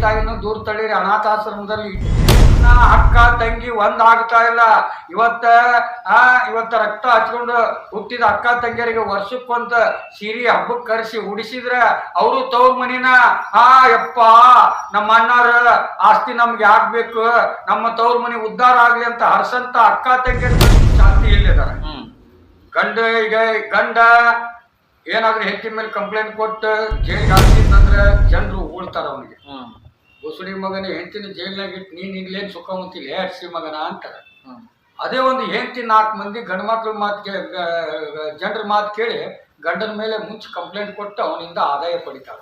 ತಾಯಿನೂ ದೂರ ತಳ್ಳಿರಿ ಅನಾಥಾಶ್ರಮದಲ್ಲಿ ಅಕ್ಕ ತಂಗಿ ಒಂದ್ ಆಗ್ತಾ ಇಲ್ಲ. ಇವತ್ತ ಆ ಇವತ್ತ ರಕ್ತ ಹಚ್ಕೊಂಡು ಹುಟ್ಟಿದ ಅಕ್ಕ ತಂಗಿಯರಿಗೆ ವರ್ಷಕ್ಕೊಂತ ಸಿರಿ ಹಬ್ಬಕ್ಕೆ ಕರೆಸಿ ಉಡಿಸಿದ್ರ ಅವರು ತವ್ರ ಮನಿನ ಆ ಯಪ್ಪ ನಮ್ಮ ಅಣ್ಣಾರ ಆಸ್ತಿ ನಮ್ಗೆ ಆಗ್ಬೇಕು. ನಮ್ಮ ತವ್ರ ಮನಿ ಉದ್ಧಾರ ಆಗ್ಲಿ ಅಂತ ಹರ್ಸಂತ ಅಕ್ಕ ತಂಗಿಯರ ಶಾಂತಿ ಇಲ್ಲಿದಾರ ಹ್ಮ್. ಗಂಡ ಈಗ ಗಂಡ ಏನಾದ್ರೂ ಹೆಚ್ಚಿನ ಮೇಲೆ ಕಂಪ್ಲೇಂಟ್ ಕೊಟ್ಟು ಜೈಲ್ಗೆ ಹಾಕ್ತಿದ್ದಂದ್ರೆ ಜನರು ಉಳ್ತಾರ ಅವನಿಗೆ. ಬಸುಡಿ ಮಗನ ಹೆಂಡತಿನ ಜೈಲ್ನಾಗ ಇಟ್ಟು ನೀನ್ ಇಲ್ಲೇನ್ ಸುಖ ಹೊಂತಿಲ್ಲ ಹರ್ಸಿ ಮಗನ ಅಂತಾರೆ. ಅದೇ ಒಂದು ಹೆಂಡತಿ ನಾಲ್ಕು ಮಂದಿ ಗಂಡು ಮಕ್ಳ ಮಾತು ಕೇ ಜನರ ಮಾತು ಕೇಳಿ ಗಂಡನ ಮೇಲೆ ಮುಂಚೆ ಕಂಪ್ಲೇಂಟ್ ಕೊಟ್ಟು ಅವನಿಂದ ಆದಾಯ ಪಡಿತಾಳ.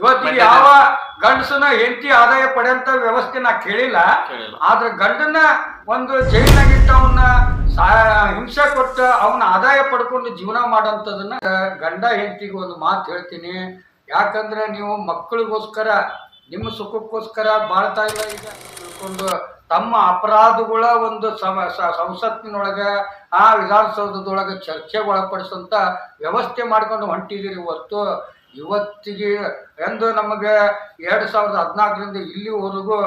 ಇವತ್ತು ಇವತ್ತಿಗೆ ಯಾವ ಗಂಡಸನ ಹೆಂಡತಿ ಆದಾಯ ಪಡೆಯಂತ ವ್ಯವಸ್ಥೆ ನಾ ಕೇಳಿಲ್ಲ. ಕೇಳಿಲ್ಲ. ಆದ್ರೆ ಗಂಡನ ಒಂದು ಜೈಲ್ನಾಗಿಟ್ಟ ಅವನ್ನ ಹಿಂಸೆ ಕೊಟ್ಟು ಅವನ ಆದಾಯ ಪಡ್ಕೊಂಡು ಜೀವನ ಮಾಡೋಂಥದನ್ನ ಗಂಡ ಹೆಂಡತಿಗೆ ಒಂದು ಮಾತು ಹೇಳ್ತೀನಿ. ಯಾಕಂದ್ರೆ ನೀವು ಮಕ್ಕಳಿಗೋಸ್ಕರ ನಿಮ್ಮ ಸುಖಕ್ಕೋಸ್ಕರ ಬಾಳ್ತಾ ಇಲ್ಲ ಈಗ ತಿಳ್ಕೊಂಡು ತಮ್ಮ ಅಪರಾಧಗಳ ಒಂದು ಸಮ ಸಂಸತ್ತಿನೊಳಗ, ಆ ವಿಧಾನಸೌಧದೊಳಗೆ ಚರ್ಚೆಗೆ ಒಳಪಡಿಸಂತ ವ್ಯವಸ್ಥೆ ಮಾಡ್ಕೊಂಡು ಹೊಂಟಿದ್ದೀರಿ ಇವತ್ತು ಇವತ್ತಿಗೆ ಎಂದು ನಮಗೆ ಎರಡು ಸಾವಿರದ ಹದಿನಾಲ್ಕರಿಂದ ಇಲ್ಲಿವರೆಗೂ,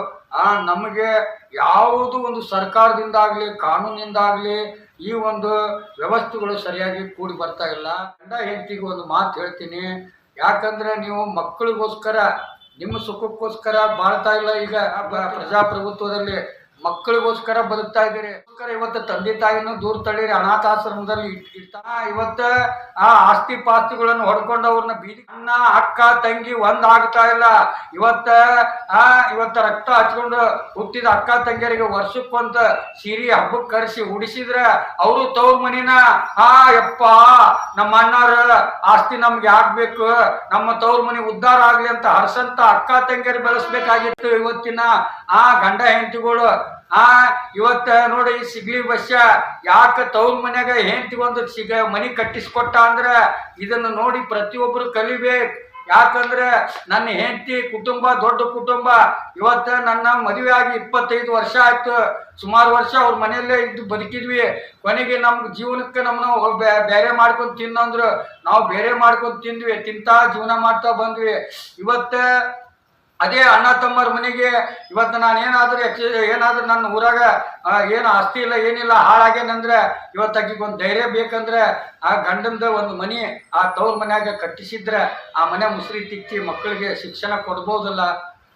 ಆ ನಮಗೆ ಯಾವುದು ಒಂದು ಸರ್ಕಾರದಿಂದಾಗ್ಲಿ ಕಾನೂನಿಂದಾಗಲಿ ಈ ಒಂದು ವ್ಯವಸ್ಥೆಗಳು ಸರಿಯಾಗಿ ಕೂಡಿ ಬರ್ತಾ ಇಲ್ಲ. ಗಂಡ ಹೆಂಡತಿಗೆ ಒಂದು ಮಾತು ಹೇಳ್ತೀನಿ. ಯಾಕಂದ್ರೆ ನೀವು ಮಕ್ಕಳಿಗೋಸ್ಕರ ನಿಮ್ಮ ಸುಖಕ್ಕೋಸ್ಕರ ಬಾಳ್ತಾ ಇಲ್ಲ ಈಗ ಪ್ರಜಾಪ್ರಭುತ್ವದಲ್ಲಿ. ಮಕ್ಕಳಿಗೋಸ್ಕರ ಬದುಕ್ತಾ ಇದ್ದೀರಿ. ಇವತ್ತು ತಂದೆ ತಾಯಿನೂ ದೂರ ತಳ್ಳಿರಿ ಅನಾಥಾಶ್ರಮದಲ್ಲಿ ಇಡ್ತಾ ಇವತ್ತ ಆ ಆಸ್ತಿ ಪಾಸ್ತಿಗಳನ್ನು ಹೊಡ್ಕೊಂಡು ಅವ್ರನ್ನ ಬೀದಿ ಅಣ್ಣ, ಅಕ್ಕ, ತಂಗಿ ಒಂದಾಗ್ತಾ ಇಲ್ಲ. ಇವತ್ತ, ಆ, ಇವತ್ತ ರಕ್ತ ಹಚ್ಕೊಂಡು ಹುಟ್ಟಿದ ಅಕ್ಕ ತಂಗಿಯರಿಗೆ ವರ್ಷಕ್ಕೊಂತ ಸೀರೆ ಹಬ್ಬಕ್ಕೆ ಕರೆಸಿ ಉಡಿಸಿದ್ರ ಅವರು ತವ್ರ ಮನಿನ ಆ ಯಪ್ಪ, ನಮ್ಮ ಅಣ್ಣಾರ ಆಸ್ತಿ ನಮ್ಗೆ ಆಗ್ಬೇಕು. ನಮ್ಮ ತವ್ರ ಮನಿ ಉದ್ಧಾರ ಆಗ್ಲಿ ಅಂತ ಹರ್ಸಂತ ಅಕ್ಕ ತಂಗಿಯರು ಬೆಳೆಸ್ಬೇಕಾಗಿತ್ತು ಇವತ್ತಿನ ಆ ಗಂಡ ಹೆಂಡತಿಗಳು. ಆ, ಇವತ್ತ ನೋಡಿ ಸಿಗ್ಲಿ ಯಾಕೆ ಯಾಕ ತವ್ರ ಮನ್ಯಾಗ ಹೆಂಡತಿಗೊಂದು ಸಿಗ ಮನಿ ಕಟ್ಟಿಸ್ಕೊಟ್ಟ ಅಂದ್ರ ಇದನ್ನ ನೋಡಿ ಪ್ರತಿಯೊಬ್ಬರು ಕಲಿಬೇಕು. ಯಾಕಂದ್ರೆ ನನ್ನ ಹೆಂಡತಿ ಕುಟುಂಬ, ದೊಡ್ಡ ಕುಟುಂಬ, ಇವತ್ತ ನನ್ನ ಮದುವೆ ಆಗಿ ಇಪ್ಪತ್ತೈದು ವರ್ಷ ಆಯ್ತು. ಸುಮಾರು ವರ್ಷ ಅವ್ರ ಮನೆಯಲ್ಲೇ ಇದ್ದು ಬದುಕಿದ್ವಿ. ಕೊನೆಗೆ ನಮ್ಗೆ ಜೀವನಕ್ಕೆ ನಮ್ಮನ್ನ ಬೇರೆ ಮಾಡ್ಕೊಂಡು ತಿನ್ನಂದ್ರು ನಾವು ಬೇರೆ ಮಾಡ್ಕೊಂಡು ತಿಂದ್ವಿ, ತಿಂತಾ ಜೀವನ ಮಾಡ್ತಾ ಬಂದ್ವಿ. ಇವತ್ತ ಅದೇ ಅಣ್ಣ ತಮ್ಮರ ಮನೆಗೆ ಇವತ್ತು ನಾನು ಏನಾದರೂ ಎಕ್ಸಿ ಏನಾದರೂ ನನ್ನ ಊರಾಗ ಏನು ಆಸ್ತಿ ಇಲ್ಲ ಏನಿಲ್ಲ ಹಾಳಾಗೇನಂದ್ರೆ ಇವತ್ತು ಆಕಿಗೆ ಒಂದು ಧೈರ್ಯ ಬೇಕಂದ್ರೆ ಆ ಗಂಡಂದ ಒಂದು ಮನೆ ಆ ತವ್ರ ಮನ್ಯಾಗ ಕಟ್ಟಿಸಿದ್ರೆ ಆ ಮನೆ ಮುಸ್ರಿ ತಿಕ್ಕಿ ಮಕ್ಕಳಿಗೆ ಶಿಕ್ಷಣ ಕೊಡ್ಬೋದಲ್ಲ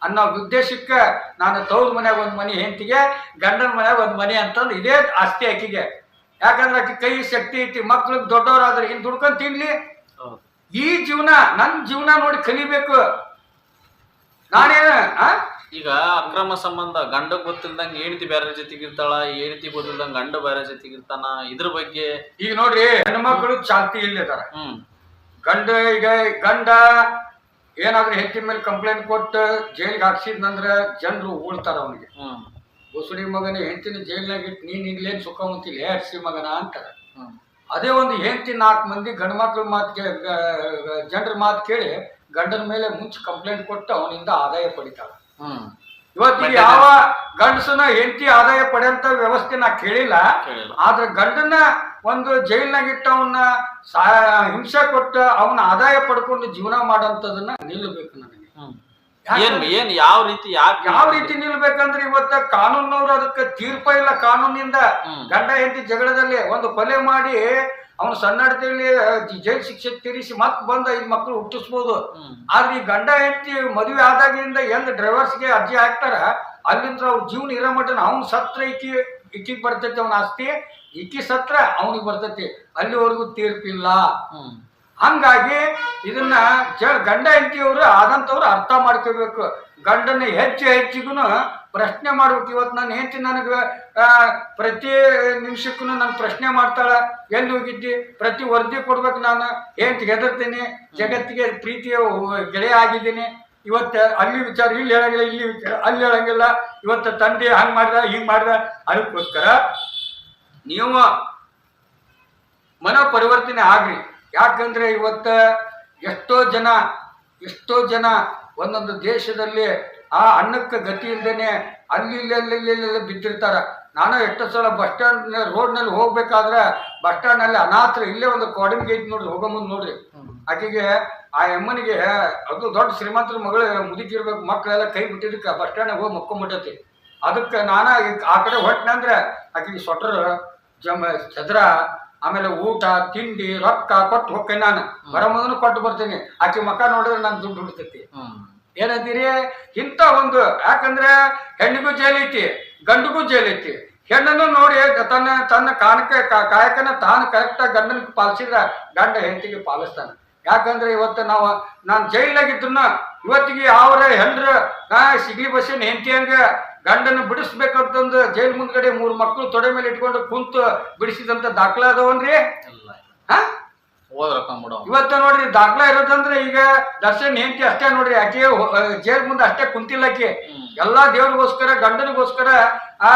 ಅನ್ನೋ ಉದ್ದೇಶಕ್ಕೆ ನಾನು ತವ್ರ ಮನ್ಯಾಗ ಒಂದು ಮನೆ ಹೆಂಡತಿಗೆ ಗಂಡನ ಮನ್ಯಾಗ ಒಂದು ಮನೆ ಅಂತಂದು ಇದೇ ಆಸ್ತಿ ಆಕಿಗೆ. ಯಾಕಂದ್ರೆ ಆಕಿ ಕೈ ಶಕ್ತಿ ಐತಿ ಮಕ್ಳಿಗೆ ದೊಡ್ಡವರಾದ್ರೆ ಇನ್ನು ದುಡ್ಕೊಂಡು ತಿನ್ಲಿ. ಈ ಜೀವನ ನನ್ನ ಜೀವನ ನೋಡಿ ಕಲಿಬೇಕು. ನಾನೇನು ಆ? ಈಗ ಅಕ್ರಮ ಸಂಬಂಧ ಗಂಡ ಗೊತ್ತಿಲ್ದಂಗ ಹೆಂಡತಿ ಬೇರೆ ಜೊತೆಗೆ ಇರ್ತಾಳ ಹೆಂಡತಿ ಗೊತ್ತಿಲ್ದಂಗ ಗಂಡ ಬೇರೆ ಜೊತೆಗೆ ಇರ್ತಾನ ಇದ್ರ ಬಗ್ಗೆ ಈಗ ನೋಡ್ರಿ ಹೆಣ್ಮಕ್ಳು ಚಾಲ್ತಿ ಇಲ್ಲಿದ್ದಾರೆ ಹ್ಮ್. ಗಂಡ ಈಗ ಗಂಡ ಏನಾದ್ರೂ ಹೆಚ್ಚಿನ ಮೇಲೆ ಕಂಪ್ಲೇಂಟ್ ಕೊಟ್ಟು ಜೈಲಿಗೆ ಹಾಕ್ಸಿದ್ನಂದ್ರ ಜನರು ಉಳ್ತಾರ ಅವನಿಗೆ. ಹ್ಮ್. ಬಸುಡಿ ಮಗನ ಹೆಂಡತಿನ ಜೈಲ್ನಾಗ ಇಟ್ಟು ನೀನ್ ಇಲ್ಲೇನ್ ಸುಖ ಮುಂತಿಲ್ಲ ಹೆಸಿ ಮಗನ ಅಂತಾರೆ. ಅದೇ ಒಂದು ಹೆಂಡತಿ ನಾಲ್ಕು ಮಂದಿ ಗಂಡು ಮಕ್ಳ ಮಾತು ಜನರ ಮಾತು ಕೇಳಿ ಗಂಡನ ಮೇಲೆ ಮುಂಚೆ ಕಂಪ್ಲೇಂಟ್ ಕೊಟ್ಟು ಅವನಿಂದ ಆದಾಯ ಪಡಿತಾಳ. ಇವತ್ತು ಇವತ್ತಿಗೆ ಯಾವ ಗಂಡಸನ ಹೆಂಡತಿ ಆದಾಯ ಪಡೆಯಂತ ವ್ಯವಸ್ಥೆ ನಾ ಕೇಳಿಲ್ಲ. ಆದ್ರೆ ಗಂಡನ ಒಂದು ಜೈಲ್ನಾಗಿಟ್ಟ ಅವನ್ನ ಹಿಂಸೆ ಕೊಟ್ಟು ಅವನ ಆದಾಯ ಪಡ್ಕೊಂಡು ಜೀವನ ಮಾಡೋಂಥದನ್ನ ನಿಲ್ಲಬೇಕು ಹ್ಮ್ ಏನ್ ಏನ್ ಯಾವ ರೀತಿ ಯಾವ ರೀತಿ ನಿಲ್ಬೇಕಂದ್ರೆ ಇವತ್ತ ಕಾನೂನವ್ರು ಅದಕ್ಕೆ ತೀರ್ಪ ಇಲ್ಲ ಕಾನೂನಿಂದ. ಗಂಡ ಹೆಂಡತಿ ಜಗಳದಲ್ಲಿ ಒಂದು ಕೊಲೆ ಮಾಡಿ ಅವನು ಸನ್ನಡತೆಯಲ್ಲಿ ಜೈಲ್ ಶಿಕ್ಷೆ ತೀರಿಸಿ ಮತ್ ಬಂದ ಈ ಮಕ್ಕಳು ಹುಟ್ಟಿಸ್ಬೋದು. ಆದ್ರೆ ಈ ಗಂಡ ಹೆಂಡತಿ ಮದುವೆ ಆದಾಗಿಂದ ಎಂದ್ ಡ್ರೈವರ್ಸ್ಗೆ ಅರ್ಜಿ ಹಾಕ್ತಾರ ಅಲ್ಲಿಂದ ಅವ್ರ ಜೀವನ ಇರೋ ಮಟ್ಟನ ಅವ್ನ ಸತ್ರ ಇಕ್ಕಿ ಇಕ್ಕಿಗೆ ಬರ್ತೈತಿ ಅವನ ಆಸ್ತಿ. ಇಕ್ಕಿ ಸತ್ರ ಅವನಿಗೆ ಬರ್ತೈತಿ. ಅಲ್ಲಿವರೆಗೂ ತೀರ್ಪಿಲ್ಲ. ಹಂಗಾಗಿ ಇದನ್ನ ಜ ಗಂಡ ಹೆಂಡತಿಯವರು ಆದಂಥವ್ರು ಅರ್ಥ ಮಾಡ್ಕೋಬೇಕು. ಗಂಡನ ಹೆಚ್ಚು ಹೆಚ್ಚಿಗೂ ಪ್ರಶ್ನೆ ಮಾಡ್ಬೇಕು. ಇವತ್ತು ನನ್ನ ಹೆಂಡತಿ ನನಗೆ ಪ್ರತಿ ನಿಮಿಷಕ್ಕೂ ನಾನು ಪ್ರಶ್ನೆ ಮಾಡ್ತಾಳ, ಎಲ್ಲಿ ಹೋಗಿದ್ದಿ? ಪ್ರತಿ ವರದಿ ಕೊಡ್ಬೇಕು ನಾನು. ಹೆಂಡತಿ ಹೆದರ್ತೀನಿ, ಜಗತ್ತಿಗೆ ಪ್ರೀತಿಯ ಗೆಳೆಯ ಆಗಿದ್ದೀನಿ. ಇವತ್ತು ಅಲ್ಲಿ ವಿಚಾರ, ಇಲ್ಲಿ ಹೇಳಂಗಿಲ್ಲ, ಇಲ್ಲಿ ವಿಚಾರ, ಅಲ್ಲಿ ಹೇಳಂಗಿಲ್ಲ. ಇವತ್ತು ತಂದೆ ಹಂಗೆ ಮಾಡ್ದ, ಹಿಂಗೆ ಮಾಡ್ದ ಅದಕ್ಕೋಸ್ಕರ ನೀವು ಮನೋ ಪರಿವರ್ತನೆ ಆಗ್ರಿ. ಯಾಕಂದ್ರೆ ಇವತ್ತು ಎಷ್ಟೋ ಜನ ಎಷ್ಟೋ ಜನ ಒಂದೊಂದು ದೇಶದಲ್ಲಿ ಆ ಅನ್ನಕ್ಕೆ ಗತಿ ಇಲ್ದೇನೆ ಅಲ್ಲಿ, ಇಲ್ಲಿ ಅಲ್ಲಿ, ಇಲ್ಲಿ ಇಲ್ಲಿ ಬಿದ್ದಿರ್ತಾರ. ನಾನು ಎಷ್ಟೋ ಸಲ ಬಸ್ ಸ್ಟ್ಯಾಂಡ್ ರೋಡ್ನಲ್ಲಿ ಹೋಗ್ಬೇಕಾದ್ರೆ ಬಸ್ ಸ್ಟ್ಯಾಂಡ್ನಲ್ಲಿ ಅನಾಥರು ಇಲ್ಲೇ ಒಂದು ಕೋಡಿಂಗ್ ಗೇಟ್ ನೋಡ್ರಿ, ಹೋಗೋ ಮುಂದೆ ನೋಡ್ರಿ. ಆಕೆಗೆ, ಆ ಅಮ್ಮನಿಗೆ, ಅದು ದೊಡ್ಡ ಶ್ರೀಮಂತರ ಮಗಳು ಮುದುಕಿರ್ಬೇಕು, ಮಕ್ಕಳೆಲ್ಲ ಕೈ ಬಿಟ್ಟಿದ್ದಕ್ಕೆ ಬಸ್ ಸ್ಟ್ಯಾಂಡ್ ಹೋಗಿ ಮಕ್ಕೊಂಬಿಟ್ಟೈತಿ. ಅದಕ್ಕೆ ನಾನು ಆ ಕಡೆ ಹೊಟ್ಟನಂದ್ರೆ ಆಕೆಗೆ ಸ್ವೆಟ್ರ್ ಜಮ ಚದ್ರ ಆಮೇಲೆ ಊಟ ತಿಂಡಿ ರೊಕ್ಕ ಕೊಟ್ಟು ಹೋಗ್ತೇನೆ ನಾನು. ಬರೋ ಮೊದಲು ಕೊಟ್ಟು ಬರ್ತೀನಿ. ಆಕೆ ಮಕ್ಕ ನೋಡಿದ್ರೆ ನಾನು ದುಡ್ಡು ಹುಡ್ತೈತಿ ಏನಂತೀರಿ? ಇಂಥ ಒಂದು ಯಾಕಂದ್ರೆ ಹೆಣ್ಣಿಗೂ ಜೈಲೈತಿ ಗಂಡಿಗೂ ಜೈಲ್ ಐತಿ ಹೆಣ್ಣನ್ನು ನೋಡಿ ತನ್ನ ತನ್ನ ಕಾನಕ ಕಾಯಕನ ತಾನು ಕರೆಕ್ಟಾಗಿ ಗಂಡನ ಪಾಲಿಸಿದ್ರ ಗಂಡ ಹೆಂಡತಿಗೆ ಪಾಲಿಸ್ತಾನೆ. ಯಾಕಂದ್ರೆ ಇವತ್ತು ನಾವು ನಾನು ಜೈಲಾಗಿದ್ದನ್ನ ಇವತ್ತಿಗೆ ಅವರ ಹೆಂಡ್ರ ನಾ ಸಿಗ್ಲಿ ಬಸ್ಸಿನ ಹೆಂಡತಿ ಹಂಗ ಗಂಡನ ಬಿಡಿಸ್ಬೇಕಂತಂದು ಜೈಲ್ ಮುಂದ್ಗಡೆ ಮೂರು ಮಕ್ಕಳು ತೊಡೆ ಮೇಲೆ ಇಟ್ಕೊಂಡು ಕುಂತು ಬಿಡಿಸಿದಂತ ದಾಖಲೆ ಅದಾವನ್ರಿ ಇವತ್ತ ನೋಡ್ರಿ ದಾಖಲಾ ಇರೋದಂದ್ರೆ ಈಗ ದರ್ಶನ್ ಹೆಂಡತಿ ಅಷ್ಟೇ ನೋಡ್ರಿ ಆಕೆ ಜೈಲ್ ಮುಂದೆ ಅಷ್ಟೇ ಕುಂತಿಲ್ಲ ಆಕೆ ಎಲ್ಲಾ ದೇವ್ರಿಗೋಸ್ಕರ ಗಂಡನಿಗೋಸ್ಕರ ಆ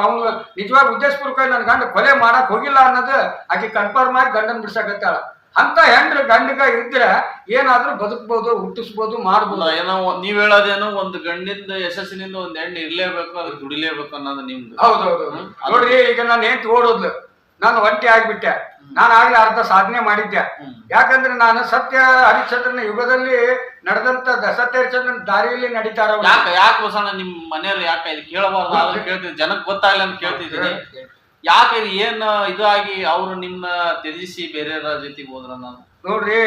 ಅವ್ನು ನಿಜವಾಗಿ ಉದ್ದೇಶಪೂರ್ವಕ ನನ್ನ ಗಂಡ ಕೊಲೆ ಮಾಡಕ್ ಹೋಗಿಲ್ಲ ಅನ್ನೋದು ಆಕೆ ಕನ್ಫರ್ಮ್ ಆಗಿ ಗಂಡನ್ ಬಿಡ್ಸಕತ್ತಾಳ. ಅಂತ ಹೆಂಡ್ರ ಗಂಡಗ ಇದ್ರೆ ಏನಾದ್ರೂ ಬದುಕ್ಬೋದು ಹುಟ್ಟಿಸ್ಬೋದು ಮಾಡ್ಬೋದು. ಏನೋ ನೀವ್ ಹೇಳೋದೇನೋ ಒಂದು ಗಂಡಿಂದ ಯಶಸ್ಸಿನಿಂದ ಒಂದ್ ಹೆಣ್ಣು ಇರ್ಲೇಬೇಕು ಅದು ದುಡಿಲೇಬೇಕು ಅನ್ನೋದು ನಿಮ್ದು. ಹೌದೌದು. ನೋಡ್ರಿ ಈಗ ನಾನು ಹೆಂಡತಿ ಓಡೋದ್ಲು ನಾನು ಒಂಟಿ ಆಗ್ಬಿಟ್ಟೆ. ನಾನು ಆಗ್ಲಿ ಅರ್ಧ ಸಾಧನೆ ಮಾಡಿದ್ದೆ. ಯಾಕಂದ್ರೆ ನಾನು ಸತ್ಯ ಹರಿಶ್ಚಂದ್ರನ ಯುಗದಲ್ಲಿ ನಡೆದಂತ ಸತ್ಯ ಹರಿಶ್ಚಂದ್ರನ ದಾರಿಯಲ್ಲಿ ನಡೀತಾರ ಯಾಕೆ ಯಾಕ ಹೊಸ ನಿಮ್ ಮನೆಯವ್ರು ಯಾಕೆ ಇದು ಕೇಳಬಾರ್ದು? ಕೇಳ್ತಿದ್ದೆ ಜನಕ್ಕೆ ಗೊತ್ತಾಗಲ್ಲ ಅಂತ ಕೇಳ್ತಿದ್ದೀನಿ. ಯಾಕೆ ಏನ್ ಇದಾಗಿ ಅವರು ನಿಮ್ಮ ತ್ಯಜಿಸಿ ಬೇರೆ ಜೊತೆಗೆ ಹೋದ್ರ ನಾನು ನೋಡ್ರಿ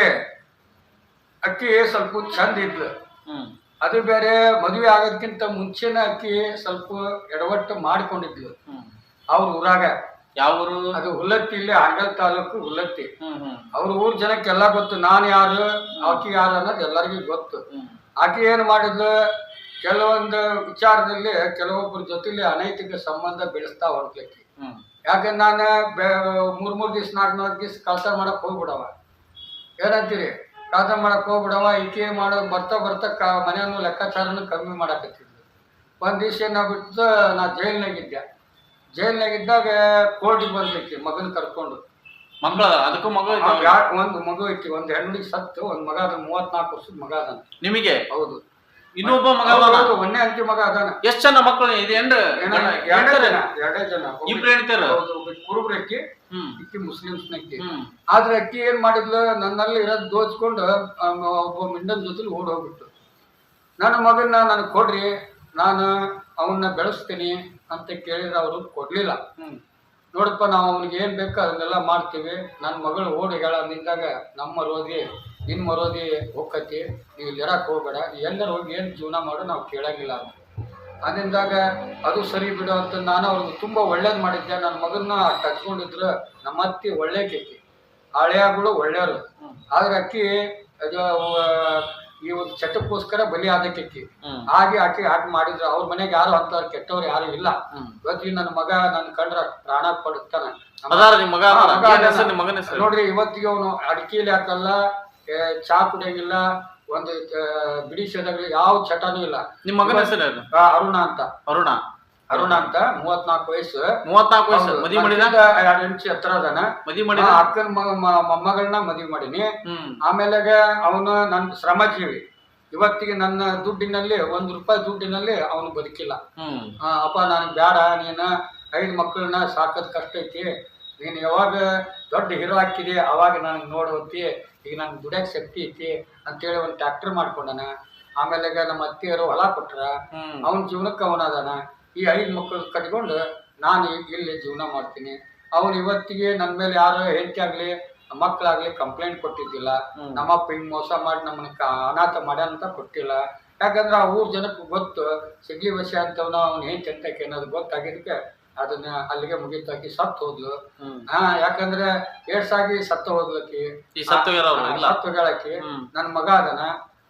ಅಕ್ಕಿ ಸ್ವಲ್ಪ ಚಂದ ಇದ್ಲು. ಅದು ಬೇರೆ ಮದುವೆ ಆಗೋದ್ಕಿಂತ ಮುಂಚೆನ ಅಕ್ಕಿ ಸ್ವಲ್ಪ ಎಡವಟ್ಟು ಮಾಡಿಕೊಂಡಿದ್ಲು. ಅವ್ರ ಊರಾಗ. ಯಾವ ಊರು? ಅದು ಹುಲ್ಲತ್ತಿ ಇಲ್ಲಿ ಹಾಂಗಲ್ ತಾಲೂಕು ಹುಲ್ಲತ್ತಿ. ಅವ್ರ ಊರ್ ಜನಕ್ಕೆಲ್ಲ ಗೊತ್ತು ನಾನು ಯಾರು ಆಕಿ ಯಾರು ಅನ್ನೋದು ಎಲ್ಲರಿಗೂ ಗೊತ್ತು. ಆಕೆ ಏನು ಮಾಡಿದ್ಲು ಕೆಲವೊಂದು ವಿಚಾರದಲ್ಲಿ ಕೆಲವೊಬ್ಬರ ಜೊತೆಲಿ ಅನೈತಿಕ ಸಂಬಂಧ ಬೆಳೆಸ್ತಾ ಹೊರಟ್ಲಕ್ಕಿ ಯಾಕೆ ಯಾಕಂದ್ರೆ ನಾನು ಮೂರು ಮೂರು ದಿವ್ಸ ನಾಲ್ಕು ನಾಲ್ಕು ದಿವಸ ಕೆಲಸ ಮಾಡಕ್ ಹೋಗ್ಬಿಡವ? ಏನಂತೀರಿ? ಕೆಲಸ ಮಾಡಕ್ ಹೋಗ್ಬಿಡವ ಈಕೆ ಮಾಡೋ ಬರ್ತಾ ಬರ್ತಾ ಕ ಮನೆಯನ್ನು ಲೆಕ್ಕಾಚಾರನ ಕಮ್ಮಿ ಮಾಡಕತ್ತಿದ್ಲು. ಒಂದು ದಿವ್ಸ ಏನಾಗ್ಬಿಟ್ಟು ನಾ ಜೈಲ್ನಾಗಿದ್ದೆ. ಜೈಲ್ನಾಗಿದ್ದಾಗ ಕೋರ್ಟಿಗೆ ಬಂದಿತ್ತು ಮಗನ ಕರ್ಕೊಂಡು. ಮಗಳ ಅದಕ್ಕೂ ಮಗ ಒಂದು ಮಗು ಐತಿ ಒಂದು ಹೆಣ್ಣಿಗೆ ಸತ್ತು ಒಂದು ಮಗ ಅದ ಮೂವತ್ನಾಲ್ಕು ವರ್ಷದ ಮಗ ಅದ ನಿಮಗೆ? ಹೌದು. ಇನ್ನೊಬ್ಬ ಮಗ ಒಂದೇ ಅಂತಿ ಮಗ ಅದಾನ. ಎಷ್ಟ್ ಜನ ಮಕ್ಕಳು ಇದೆ ಎಂಡ್ ಎರಡೇ ಜನ. ಎರಡೇ ಜನ. ಇಬ್ರು? ಕುರುಬ್ರ ಅಕ್ಕಿ ಇಕ್ಕಿ ಅಕ್ಕಿ ಮುಸ್ಲಿಮ್ಸ್ ಆದ್ರೆ ಅಕ್ಕಿ ಏನ್ ಮಾಡಿದ್ಲು? ನನ್ನಲ್ಲಿ ಇರೋದ್ ದೋಚ್ಕೊಂಡು ಒಬ್ಬ ಮಿಂಡನ್ ಜೊತೆ ಓಡ್ ಹೋಗ್ಬಿಟ್ಟು ನನ್ನ ಮಗನ್ನ ನನಗೆ ಕೊಡ್ರಿ ನಾನು ಅವನ್ನ ಬೆಳೆಸ್ತೀನಿ ಅಂತ ಕೇಳಿದ್ರೆ ಅವರು ಕೊಡ್ಲಿಲ್ಲ. ನೋಡಪ್ಪ ನಾವು ಅವ್ನಿಗೆ ಏನ್ ಬೇಕೋ ಅದನ್ನೆಲ್ಲ ಮಾಡ್ತೀವಿ. ನನ್ನ ಮಗಳು ಓಡಿ ಹೇಳ ನಿಂತಾಗ ನಮ್ಮ ಮರೋದಿ ನಿನ್ ಮರೋದಿ ಹೋಗತಿ ನೀವು ಜರಾಕ್ ಇರಕ್ ಹೋಗ್ಬೇಡ ಎಲ್ಲರೂ ಹೋಗಿ ಏನು ಜೀವನ ಮಾಡು ನಾವು ಕೇಳಂಗಿಲ್ಲ ಅಂತ. ಅದು ಸರಿ ಬಿಡು ಅಂತ ನಾನು ಅವ್ರಿಗೆ ತುಂಬಾ ಒಳ್ಳೇದ್ ಮಾಡಿದ್ದೆ. ನನ್ನ ಮಗನ್ನ ಕಚ್ಕೊಂಡಿದ್ರು ನಮ್ಮ ಅತ್ತಿ ಒಳ್ಳೆ ಕೇಕಿ ಹಳೆಯಾಗಳು ಒಳ್ಳೆಯವರು. ಆದ್ರೆ ಅಕ್ಕಿ ಅದು ಈ ಒಂದು ಚಟಕ್ಕೋಸ್ಕರ ಬಲಿ ಆದಕ್ಕೆ ಹ್ಮ್. ಹಾಗೆ ಆಕೆ ಹಾಕಿ ಮಾಡಿದ್ರು. ಅವ್ರ ಮನೆಗೆ ಯಾರು ಅಂತ ಕೆಟ್ಟವ್ರು ಯಾರು ಇಲ್ಲ. ಇವತ್ತಿ ಇವತ್ತಿಗೆ ನನ್ನ ಮಗ ನನ್ನ ಕಂಡ್ರ ಪ್ರಾಣ ಹೆಸರು? ನೋಡ್ರಿ ಇವತ್ತಿಗೆ ಅವನು ಅಡಿಕೆಲಿ ಹಾಕಲ್ಲ ಚಾ ಕುಡಿಯಂಗಿಲ್ಲ ಒಂದು ಬ್ರಿಟಿಷ್ ಬಿಡಿ ಯಾವ ಚಟನೂ ಇಲ್ಲ. ನಿಮ್ಮ ಮಗನ ಹೆಸರು ಏನು? ಆ, ಅರುಣ ಅಂತ. ಅರುಣ. ಅರುಣ ಅಂತ ಮೂವತ್ನಾಲ್ಕು ವಯಸ್ಸು. ಮೂವತ್ನಾಲ್ಕು ವಯಸ್ಸು. ಮದಿ ಮಾಡಿದ? ಮದ್ವೆದ ಎರಡು ಇಂಚ್ ಎತ್ತರ ಅದಾನ. ಮದಿ ಮಾಡಿದ? ಆ, ಅಕ್ಕನ ಮ- ಮ- ಮೊಮ್ಮಗಳನ್ನ ಮದುವೆ ಮಾಡೀನಿ. ಹ್ಮ್. ಆಮೇಲೆ ಅವನು ನನ್ನ ಶ್ರಮಜೀವಿ. ಇವತ್ತಿಗೆ ನನ್ನ ದುಡ್ಡಿನಲ್ಲಿ ಒಂದು ರೂಪಾಯಿ ದುಡ್ಡಿನಲ್ಲಿ ಅವನು ಬದುಕಿಲ್ಲ. ಹ್ಮ್. ಆ, ಅಪ್ಪ ನನಗೆ ಬೇಡ ನೀನು ಐದು ಮಕ್ಕಳನ್ನ ಸಾಕೋದು ಕಷ್ಟ ಐತಿ. ನೀನು ಯಾವಾಗ ದೊಡ್ಡ ಹೀರೋ ಹಾಕಿದೆ ಅವಾಗ ನನಗೆ ನೋಡೋತಿ ಈಗ ನಂಗೆ ದುಡಿಯಕ್ಕೆ ಶಕ್ತಿ ಐತಿ ಅಂತೇಳಿ ಒಂದು ಟ್ರ್ಯಾಕ್ಟರ್ ಮಾಡ್ಕೊಂಡನ. ಆಮೇಲೆ ಈಗ ನಮ್ಮ ಅತ್ತಿಯರು ಹೊಲ ಕೊಟ್ರ ಅವನ ಜೀವನಕ್ಕೆ ಅವನದಾನ ಈ ಐದು ಮಕ್ಕಳು ಕಟ್ಕೊಂಡು ನಾನು ಇಲ್ಲಿ ಜೀವನ ಮಾಡ್ತೀನಿ. ಅವನು ಇವತ್ತಿಗೆ ನನ್ನ ಮೇಲೆ ಯಾರು ಹೆಂಡತಿ ಆಗಲಿ ಮಕ್ಕಳಾಗ್ಲಿ ಕಂಪ್ಲೇಂಟ್ ಕೊಟ್ಟಿದ್ದಿಲ್ಲ. ನಮ್ಮ ನಮ್ಮಪ್ಪ ಹಿಂಗ್ ಮೋಸ ಮಾಡಿ ನಮ್ಮನ್ನ ಅನಾಥ ಮಾಡ್ಯಾನಂತ ಕೊಟ್ಟಿಲ್ಲ. ಯಾಕಂದ್ರೆ ಆ ಊರ್ ಜನಕ್ಕೆ ಗೊತ್ತು ಸಿಗ್ಲಿ ವಶ ಅಂತವನ ಅವ್ನು ಹೆಂಡತಿ ಅಂತ ಅನ್ನೋದು ಗೊತ್ತಾಗಿದ್ದಕ್ಕೆ ಅದನ್ನ ಅಲ್ಲಿಗೆ ಮುಗಿತಾಕಿ ಸತ್ತು ಹೋದ್ಲು. ಹಾ ಯಾಕಂದ್ರೆ ಸತ್ತು ಹೋದ್ಲಕ್ಕಿ ಅವ್ರು ಇಲ್ಲ? ಸತ್ತು ಹೇಳಕ್ಕಿ ಹ್ಮ್. ನನ್ನ ಮಗ ಅದನ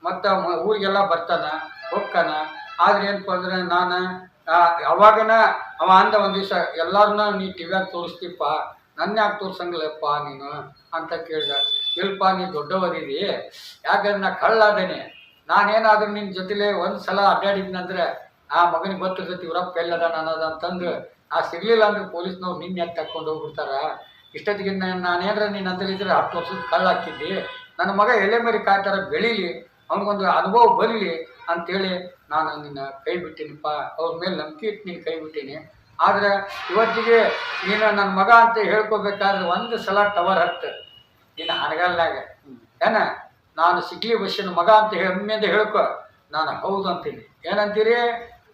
ಮತ್ತ ಊರಿಗೆಲ್ಲ ಬರ್ತಾನ ಹೋಗ್ತಾನ. ಆದ್ರೆ ಏನಪ್ಪ ಅಂದ್ರೆ ನಾನು ಅವಾಗನ ಅವ ಅಂದ ಒಂದ್ ದಿವಸ ಎಲ್ಲಾರನ್ನ ನೀ ಟಿವ್ಯಾಗ ತೋರಿಸ್ತಿಪ್ಪ ನನ್ನ ಯಾಕೆ ತೋರ್ಸಂಗಿಲ್ಲಪ್ಪ ನೀನು? ಅಂತ ಕೇಳ್ದ. ಇಲ್ಪ ನೀ ದೊಡ್ಡವರಿದಿ ಯಾಕಂದ್ರೆ ನಾ ಕಳ್ಳಾದೇನೆ. ನಾನೇನಾದ್ರೂ ನಿನ್ನ ಜೊತೆಲೆ ಒಂದ್ಸಲ ಅಡ್ಡಾಡಿದ್ನಂದ್ರೆ ಆ ಮಗನಿಗೆ ಗೊತ್ತಿರ್ತೈತಿ ಇವರಪ್ಪ ಎಲ್ಲದ ನಾನದ ಅಂತಂದು ಆ ಸಿಗ್ಲಿಲ್ಲ ಅಂದ್ರೆ ಪೊಲೀಸ್ನವ್ರು ನಿನ್ನ ಯಾಕೆ ತಕೊಂಡು ಹೋಗ್ಬಿಡ್ತಾರ? ಇಷ್ಟೊತ್ತಿಗೆ ನಾನೇನ್ರ ನೀನ್ ಅಂತಲಿದ್ರೆ ಹತ್ತು ವರ್ಷದ ಕಳ್ಳ ಹಾಕಿದ್ದಿ ನನ್ನ ಮಗ ಎಲೆ ಮರಿ ಕಾಯ್ತಾರ ಬೆಳೀಲಿ, ಅವನಿಗೊಂದು ಅನುಭವ ಬರಲಿ ಅಂತೇಳಿ ನಾನು ನಿನ್ನ ಕೈ ಬಿಟ್ಟಿನಿಪ್ಪ. ಅವ್ರ ಮೇಲೆ ನಂಬಿಕೆ ಇಟ್ಟು ನೀನು ಕೈ ಬಿಟ್ಟೀನಿ. ಆದ್ರೆ ಇವತ್ತಿಗೆ ನೀನು ನನ್ನ ಮಗ ಅಂತ ಹೇಳ್ಕೊಬೇಕಾದ್ರೆ ಒಂದು ಸಲ ಟವರ್ ಹತ್ತು ನಿನ್ನ ಹಣಗಲ್ನಾಗ ಏನ? ನಾನು ಸಿಗ್ಲಿ ಬಸ್ಸಿನ ಮಗ ಅಂತ ಹೆಮ್ಮೆಯಿಂದ ಹೇಳ್ಕೊ. ನಾನು ಹೌದು ಅಂತೀನಿ. ಏನಂತೀರಿ?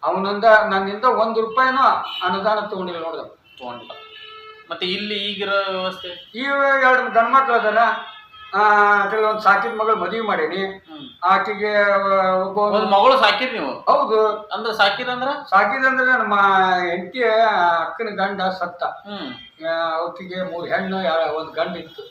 ಅವನಿಂದ ನನ್ನಿಂದ ಒಂದು ರೂಪಾಯಿನೂ ಅನುದಾನ ತಗೊಂಡಿಲ್ಲ ನೋಡ್ದ. ತಗೊಂಡಿಲ್ಲ. ಮತ್ತೆ ಇಲ್ಲಿ ಈಗಿರೋ ವ್ಯವಸ್ಥೆ? ಈ ಎರಡು ಗಂಡು ಮಕ್ಳು ಅದಾರ. ಅದ್ರಲ್ಲಿ ಒಂದು ಸಾಕಿದ ಮಗಳು ಮದುವೆ ಮಾಡೀನಿ. ಆಕೆಗೆ ಒಬ್ಬ ಒಂದ್ ಮಗಳು ಸಾಕಿರಿ ನೀವು? ಹೌದು. ಅಂದ್ರೆ ಸಾಕಿದಂದ್ರ ಸಾಕಿದಂದ್ರೆ ನಮ್ಮ ಹೆಂಡತಿ ಅಕ್ಕನ ಗಂಡ ಸತ್ತ. ಅವತ್ತಿಗೆ ಮೂರು ಹೆಣ್ಣು ಒಂದು ಗಂಡ ಇತ್ತು